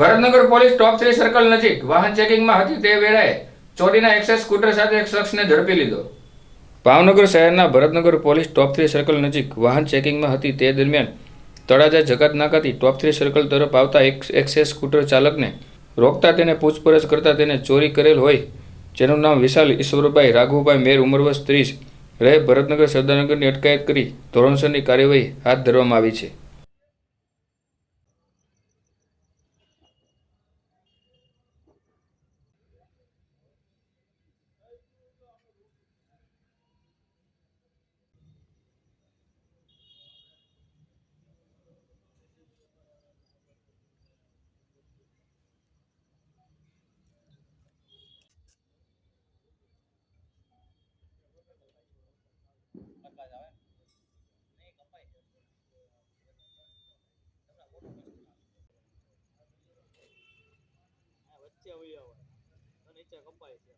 Bharatnagar police top three circle નજીક વાહન ચેકિંગમાં હતી તે વેળાએ ચોરીના એક્સેસ સ્કૂટર સાથે એક શખ્સને ઝડપી લીધો. ભાવનગર શહેરના Bharatnagar police top three circle નજીક વાહન ચેકિંગમાં હતી તે દરમિયાન તળાજા જગત નાકાથી ટોપ થ્રી સર્કલ તરફ આવતા એક એક્સેસ સ્કૂટર ચાલકને રોકતા તેને પૂછપરછ કરતા તેને ચોરી કરેલ હોય, જેનું નામ વિશાલ ઈશ્વરભાઈ રાઘુભાઈ મેર ઉંમર વર્ષ ત્રીસ રહે ભરતનગર સરદારનગરની અટકાયત કરી ધોરણસરની કાર્યવાહી હાથ ધરવામાં આવી છે. નીચે વહી આવે નીચે કપાય છે.